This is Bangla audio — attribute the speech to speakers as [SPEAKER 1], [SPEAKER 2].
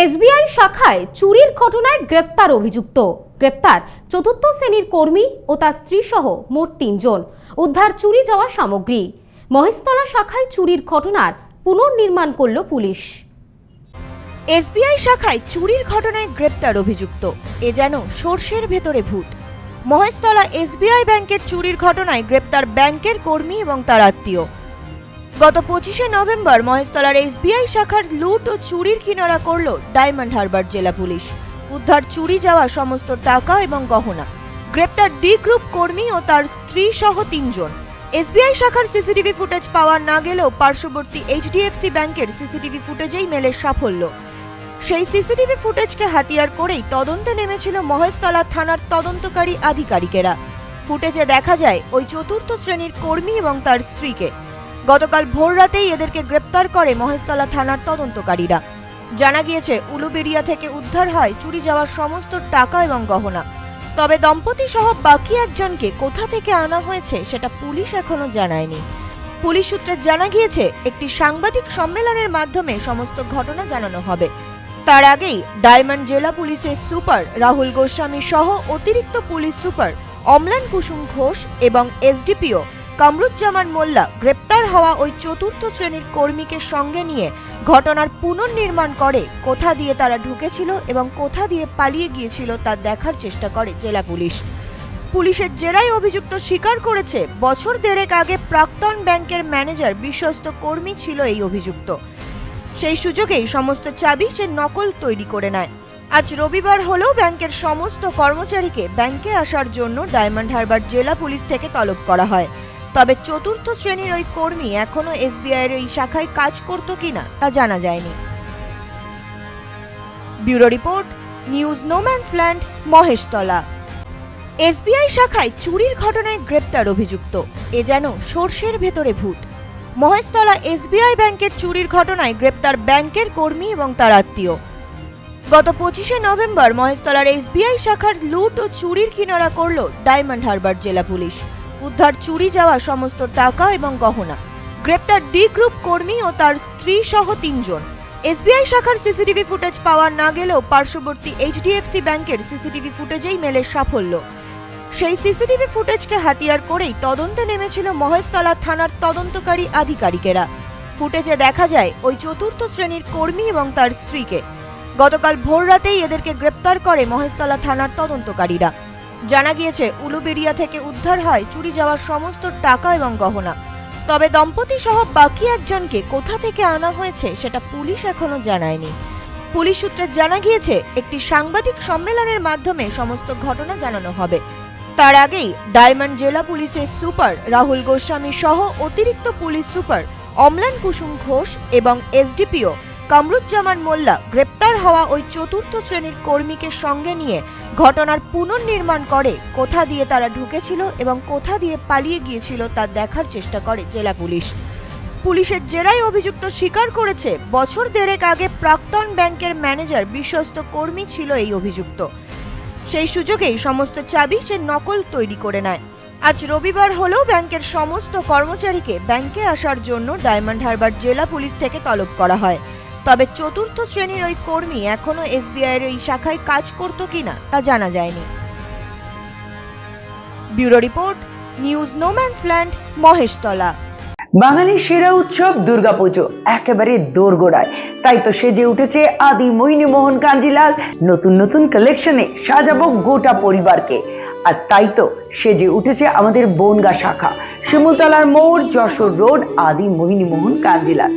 [SPEAKER 1] এসবিআই শাখায় চুরির ঘটনায় গ্রেপ্তার অভিযুক্ত। গ্রেপ্তার চতুর্থ শ্রেণির কর্মী ও তার স্ত্রী সহ মোট তিনজন। উদ্ধার চুরি যাওয়া সামগ্রী। মহেশতলা শাখায় চুরির ঘটনার পুনর্নির্মাণ করল পুলিশ।
[SPEAKER 2] এসবিআই শাখায় চুরির ঘটনায় গ্রেপ্তার অভিযুক্ত। এ যেন সর্ষের ভেতরে ভূত। মহেশতলা এসবিআই ব্যাংকের চুরির ঘটনায় গ্রেপ্তার ব্যাংকের কর্মী এবং তার আত্মীয়। গত পঁচিশে নভেম্বর মহেশতলার এসবিআই শাখার লুট ও চুরির কিনারা করল ডায়মন্ড হারবার জেলা পুলিশ। উদ্ধার, চুরি যাওয়া সমস্ত টাকা এবং গহনা। গ্রেপ্তার ডি গ্রুপ কর্মী ও তার স্ত্রী সহ তিনজন। এসবিআই শাখার সিসিটিভি ফুটেজ পাওয়া না গেলেও পার্শ্ববর্তী এইচডিএফসি ব্যাংকের সিসিটিভি ফুটেজেই মেলে সাফল্য। সেই সিসিটিভি ফুটেজকে হাতিয়ার করেই তদন্তে নেমেছিল মহেশতলা থানার তদন্তকারী আধিকারিকেরা। ফুটেজে দেখা যায়, ওই চতুর্থ শ্রেণির কর্মী এবং তার স্ত্রীকে। গতকাল ভোররাতেই এদেরকে গ্রেপ্তার করে মহেশতলা থানার তদন্তকারীরা। জানা গিয়েছে, উলুবেড়িয়া থেকে উদ্ধার হয় চুরি যাওয়ার সমস্ত টাকা এবং গহনা। তবে দম্পতি সহ বাকি একজনকে কোথা থেকে আনা হয়েছে সেটা পুলিশ এখনও জানায়নি। পুলিশ সূত্রে জানা গিয়েছে, একটি সাংবাদিক সম্মেলনের মাধ্যমে সমস্ত ঘটনা জানানো হবে। তার আগেই ডায়মন্ড জেলা পুলিশের সুপার রাহুল গোস্বামী সহ অতিরিক্ত পুলিশ সুপার অম্লান কুসুম ঘোষ এবং এসডিপিও কামরুজ্জামান মোল্লা গ্রেপ্তার হওয়া ওই চতুর্থ শ্রেণির কর্মীকে সঙ্গে নিয়ে ঘটনার পুনর্নির্মাণ করে, কোথা দিয়ে তারা ঢুকেছিল এবং কোথা দিয়ে পালিয়ে গিয়েছিল তা দেখার চেষ্টা করে জেলা পুলিশ। পুলিশের জেরাই অভিযুক্ত স্বীকার করেছে, বছর দেড়েক আগে প্রাক্তন ব্যাংকের ম্যানেজার বিশ্বস্ত কর্মী ছিল এই অভিযুক্ত। সেই সুযোগেই সমস্ত চাবি সে নকল তৈরি করে নেয়। আজ রবিবার হলেও ব্যাংকের সমস্ত কর্মচারীকে ব্যাংকে আসার জন্য ডায়মন্ড হারবার জেলা পুলিশ থেকে তলব করা হয়। তবে চতুর্থ শ্রেণির ওই কর্মী এখনও এসবিআই এর এই শাখায় কাজ করত কিনা তা জানা যায়নি। Bureau report, news no man's land, Maheshtala. SBI শাখায় চুরির ঘটনায় গ্রেপ্তার অভিযুক্ত। এ যেন সর্ষের ভেতরে ভূত। মহেশতলা এসবিআই ব্যাংকের চুরির ঘটনায় গ্রেপ্তার ব্যাংকের কর্মী এবং তার আত্মীয়। গত পঁচিশে নভেম্বর মহেশতলার এসবিআই শাখার লুট ও চুরির কিনারা করল ডায়মন্ড হারবার জেলা পুলিশ। উদ্ধার চুরি যাওয়া সমস্ত টাকা এবং গহনা। গ্রেপ্তার ডি গ্রুপ কর্মী ও তার স্ত্রী সহ তিনজন। এসবিআই শাখার সিসিটিভি ফুটেজ পাওয়া না গেলেও পার্শ্ববর্তী এইচডিএফসি ব্যাংকের সিসিটিভি ফুটেজেই মেলে সাফল্য। সেই সিসিটিভি ফুটেজকে হাতিয়ার করেই তদন্তে নেমেছিল মহেশতলা থানার তদন্তকারী আধিকারিকেরা। ফুটেজে দেখা যায়, ওই চতুর্থ শ্রেণির কর্মী এবং তার স্ত্রীকে। গতকাল ভোররাতেই এদেরকে গ্রেপ্তার করে মহেশতলা থানার তদন্তকারীরা। জানা গিয়েছে, উলুবেড়িয়া থেকে উদ্ধার হয়, চুরি যাওয়ার সমস্ত টাকা এবং গহনা। তবে দম্পতি সহ বাকি একজনকে কোথা থেকে আনা হয়েছে, সেটা পুলিশ এখনও জানায়নি। পুলিশ সূত্রে জানা গিয়েছে, একটি সাংবাদিক সম্মেলনের মাধ্যমে সমস্ত ঘটনা জানানো হবে। তার আগেই ডায়মন্ড জেলা পুলিশের সুপার রাহুল গোস্বামী সহ অতিরিক্ত পুলিশ সুপার অম্লান কুসুম ঘোষ এবং এসডিপিও কামরুজ্জামান মোল্লা গ্রেপ্তার হওয়া ওই চতুর্থ শ্রেণির কর্মীকে সঙ্গে নিয়ে ঘটনার পুনর্নির্মাণ করে, কোথা দিয়ে তারা ঢুকেছিল এবং কোথা দিয়ে পালিয়ে গিয়েছিল তা দেখার চেষ্টা করে জেলা পুলিশ। পুলিশের জেরাই অভিযুক্ত স্বীকার করেছে, বছর দেড়েক আগে প্রাক্তন ব্যাংকের ম্যানেজার বিশ্বস্ত কর্মী ছিল এই অভিযুক্ত। সেই সুযোগেই সমস্ত চাবি সে নকল তৈরি করে নেয়। আজ রবিবার হলেও ব্যাংকের সমস্ত কর্মচারীকে ব্যাংকে আসার জন্য ডায়মন্ড হারবার জেলা পুলিশ থেকে তলব করা হয়। তবে চতুর্থ শ্রেণির ওই কর্মী এখনও এসবিআই এর এই শাখায় কাজ করত কিনা তা জানা যায়নি। Bureau report, news no man's land, Maheshtala.
[SPEAKER 3] বাঙালির সেরা উৎসব দুর্গাপুজো, একেবারে দোরগোড়ায়। তাই তো সেজে উঠেছে আদি মোহিনী মোহন কাঞ্জিলাল। নতুন নতুন কালেকশনে সাজাবো গোটা পরিবারকে। আর তাই তো সেজে উঠেছে আমাদের বনগা শাখা, শিমুলতলার মোড়, যশোর রোড আদি মোহিনী মোহন কাঞ্জিলাল।